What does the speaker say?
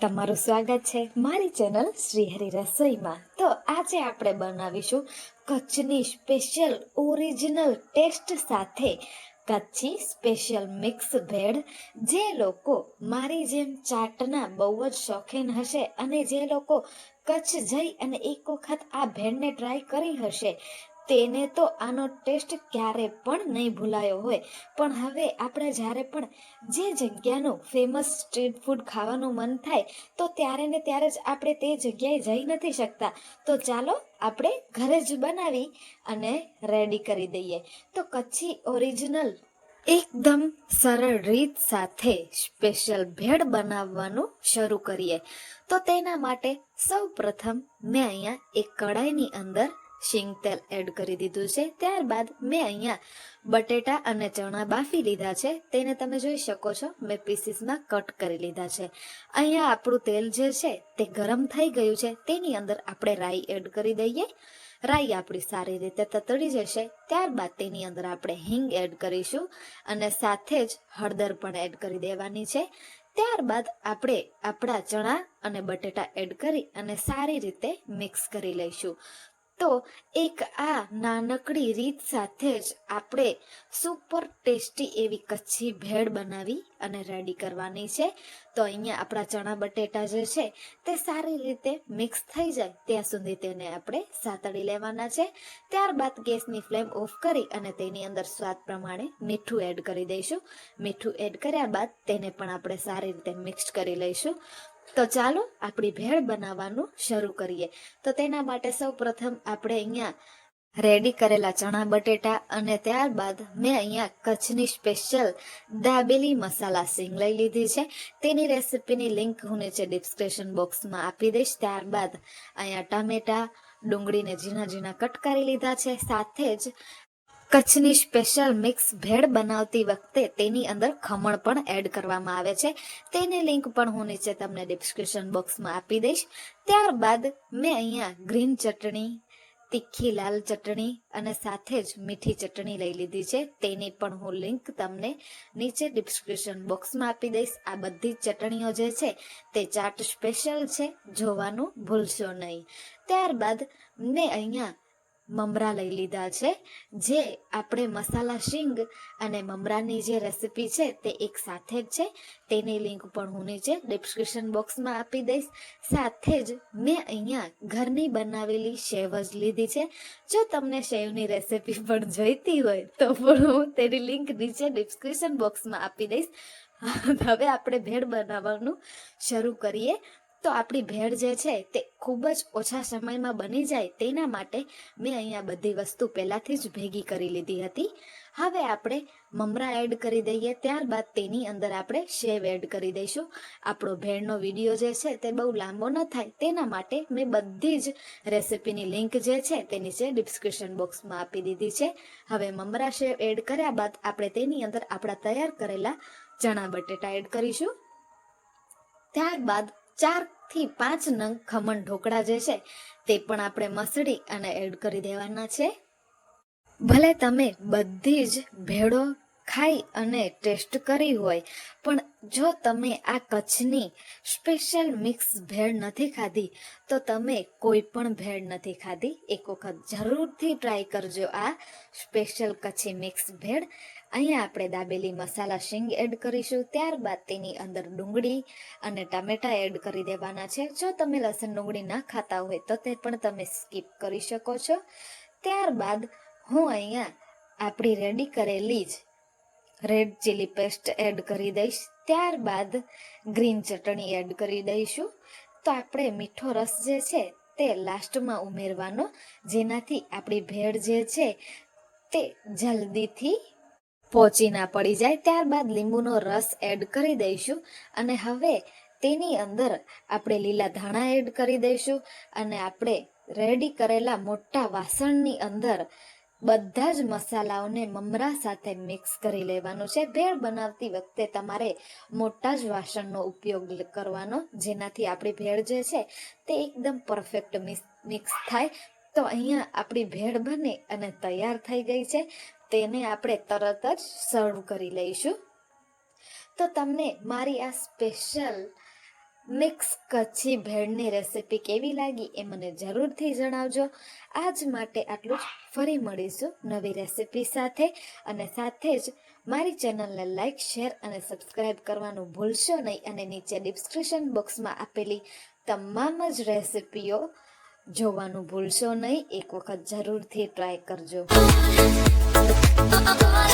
તમારું સ્વાગત છે મારી ચેનલ શ્રીહરિ રસોઈમાં. તો આજે આપણે બનાવીશું કચ્છની સ્પેશિયલ ઓરિજિનલ ટેસ્ટ સાથે કચ્છી સ્પેશિયલ મિક્સ ભેળ. જે લોકો મારી જેમ ચાટના બહુ જ શોખીન હશે અને જે લોકો કચ્છ જઈ અને એક વખત આ ભેળને ટ્રાય કરી હશે તેને તો આનો ટેસ્ટ ક્યારે પણ નહીં ભૂલાયો હોય. પણ હવે આપણે જ્યારે પણ જે જગ્યાનું ફેમસ સ્ટ્રીટ ફૂડ ખાવાનું મન થાય, તો ત્યારે ને ત્યારે જ આપણે તે જગ્યાએ જઈ નથી શકતા. તો ચાલો આપણે ઘરે જ બનાવી અને રેડી કરી દઈએ. તો કચ્છી ઓરિજિનલ એકદમ સરળ રીત સાથે સ્પેશિયલ ભેળ બનાવવાનું શરૂ કરીએ. તો તેના માટે સૌ પ્રથમ મેં અહીંયા એક કડાઈની અંદર શીંગ તેલ એડ કરી દીધું છે. ત્યારબાદ મેં અહીંયા બટેટા અને ચણા બાફી લીધા છે. તેને તમે જોઈ શકો છો. મેં પીસીસમાં કટ કરી લીધા છે. અહીંયા આપણું તેલ જે છે તે ગરમ થઈ ગયું છે. તેની અંદર આપણે રાઈ એડ કરી દઈએ. રાઈ આપણી સારી રીતે તતડી જશે. ત્યારબાદ તેની અંદર આપણે હિંગ એડ કરીશું અને સાથે જ હળદર પણ એડ કરી દેવાની છે. ત્યારબાદ આપણે આપણા ચણા અને બટેટા એડ કરી અને સારી રીતે મિક્સ કરી લઈશું. તો એક આ નાનકડી રીત સાથે જ આપણે સુપર ટેસ્ટી એવી કચ્છી ભેળ બનાવી અને રેડી કરવાની છે. તો અહીંયા આપણા ચણા બટેટા જે છે તે સારી રીતે મિક્સ થઈ જાય ત્યાં સુધી તેને આપણે સાતળી લેવાના છે. ત્યારબાદ ગેસની ફ્લેમ ઓફ કરી અને તેની અંદર સ્વાદ પ્રમાણે મીઠું એડ કરી દઈશું. મીઠું એડ કર્યા બાદ તેને પણ આપણે સારી રીતે મિક્સ કરી લઈશું. તો ચાલો આપણી ભેળ બનાવવાનું શરૂ કરીએ. તો તેના માટે સૌ પ્રથમ આપણે અહીંયા રેડી કરેલા ચણા, બટેટા અને ત્યારબાદ મેં અહીંયા કચ્છની સ્પેશિયલ દાબેલી મસાલા સિંગ લઈ લીધી છે. તેની રેસિપીની લિંક હું નીચે ડિસ્ક્રિપ્શન બોક્સમાં આપી દઈશ. ત્યારબાદ અહીંયા ટામેટા ડુંગળીને ઝીણા ઝીણા કટ કરી લીધા છે. સાથે જ કચ્છની સ્પેશિયલ મિક્સ ભેળ બનાવતી વખતે તેની અંદર ખમણ પણ એડ કરવામાં આવે છે. તેની લિંક પણ હું નીચે તમને ડિસ્ક્રિપ્શન બોક્સમાં આપી દઈશ. ત્યારબાદ મેં અહીંયા ગ્રીન ચટણી, તીખી લાલ ચટણી અને સાથે જ મીઠી ચટણી લઈ લીધી છે. તેની પણ હું લિંક તમને નીચે ડિસ્ક્રિપ્શન બોક્સમાં આપી દઈશ. આ બધી ચટણીઓ જે છે તે ચાટ સ્પેશિયલ છે. જોવાનું ભૂલશો નહીં. ત્યારબાદ મેં અહીંયા મમરા લઈ લીધા છે, જે આપણે મસાલા શીંગ અને મમરાની જે રેસિપી છે તે એક સાથે જ છે. તેની લિંક પણ હું નીચે ડિસ્ક્રિપ્શન બોક્સમાં આપી દઈશ. સાથે જ મેં અહીંયા ઘરની બનાવેલી શેવ જ લીધી છે. જો તમને શેવની રેસિપી પણ જોઈતી હોય તો પણ હું તેની લિંક નીચે ડિસ્ક્રિપ્શન બોક્સમાં આપી દઈશ. હવે આપણે ભેળ બનાવવાનું શરૂ કરીએ. તો આપણી ભેળ જે છે તે ખૂબ જ ઓછા સમયમાં બની જાય તેના માટે મેં અહીંયા બધી વસ્તુ પહેલાંથી જ ભેગી કરી લીધી હતી. હવે આપણે મમરા એડ કરી દઈએ, ત્યારબાદ તેની અંદર આપણે શેવ એડ કરી દઈશું. આપણો ભેળનો વીડિયો જે છે તે બહુ લાંબો ન થાય, તેના માટે મેં બધી જ રેસિપીની લિંક જે છે તે નીચે ડિસ્ક્રિપ્શન બોક્સમાં આપી દીધી છે. હવે મમરા શેવ એડ કર્યા બાદ આપણે તેની અંદર આપણા તૈયાર કરેલા ચણા બટેટા એડ કરીશું. ત્યારબાદ ચારથી પાંચ નંગ ખમણ ઢોકળા જે છે, તે પણ આપણે મસળી અને એડ કરી દેવાના છે. ભલે તમે બધી જ ભેળો ખાઈ અને ટેસ્ટ કરી હોય, પણ જો તમે આ કચ્છની સ્પેશિયલ મિક્સ ભેળ નથી ખાધી, તો તમે કોઈ પણ ભેળ નથી ખાધી. એક વખત જરૂરથી ટ્રાય કરજો આ સ્પેશિયલ કચ્છી મિક્સ ભેળ. અહીંયા આપણે દાબેલી મસાલા શીંગ એડ કરીશું, ત્યારબાદ તેની અંદર ડુંગળી અને ટામેટા એડ કરી દેવાના છે. જો તમે લસણ ડુંગળી ના ખાતા હોય તો તે પણ તમે સ્કીપ કરી શકો છો. ત્યારબાદ હું અહીંયા આપણી રેડી કરેલી જ રેડ ચીલી પેસ્ટ એડ કરી દઈશ. ત્યારબાદ ગ્રીન ચટણી એડ કરી દઈશું. તો આપણે મીઠો રસ જે છે તે લાસ્ટમાં ઉમેરવાનો, જેનાથી આપણી ભેળ જે છે તે જલ્દીથી પહોંચી ના પડી જાય, ત્યારબાદ લીંબુનો રસ એડ કરી દઈશું અને હવે તેની અંદર આપણે લીલા ધાણા એડ કરી દઈશું અને આપણે રેડી કરેલા મોટા વાસણની અંદર બધા જ મસાલાઓને મમરા સાથે મિક્સ કરી લેવાનું છે. ભેળ બનાવતી વખતે તમારે મોટા જ વાસણનો ઉપયોગ કરવાનો, જેનાથી આપણી ભેળ જે છે તે એકદમ પરફેક્ટ મિક્સ થાય. તો અહીંયા આપણી ભેળ બને અને તૈયાર થઈ ગઈ છે. તેને આપણે તરત જ સર્વ કરી લઈશું. તો તમને મારી આ સ્પેશિયલ મિક્સ કચ્છી ભેળની રેસિપી કેવી લાગી એ મને જરૂરથી જણાવજો. આજ માટે આટલું જ. ફરી મળીશું નવી રેસિપી સાથે. અને સાથે જ મારી ચેનલને લાઈક શેર અને સબસ્ક્રાઇબ કરવાનું ભૂલશો નહીં અને નીચે ડિસ્ક્રિપ્શન બોક્સમાં આપેલી તમામ જ રેસિપીઓ જોવાનું ભૂલશો નહીં. એક વખત જરૂરથી ટ્રાય કરજો. Oh, oh, oh.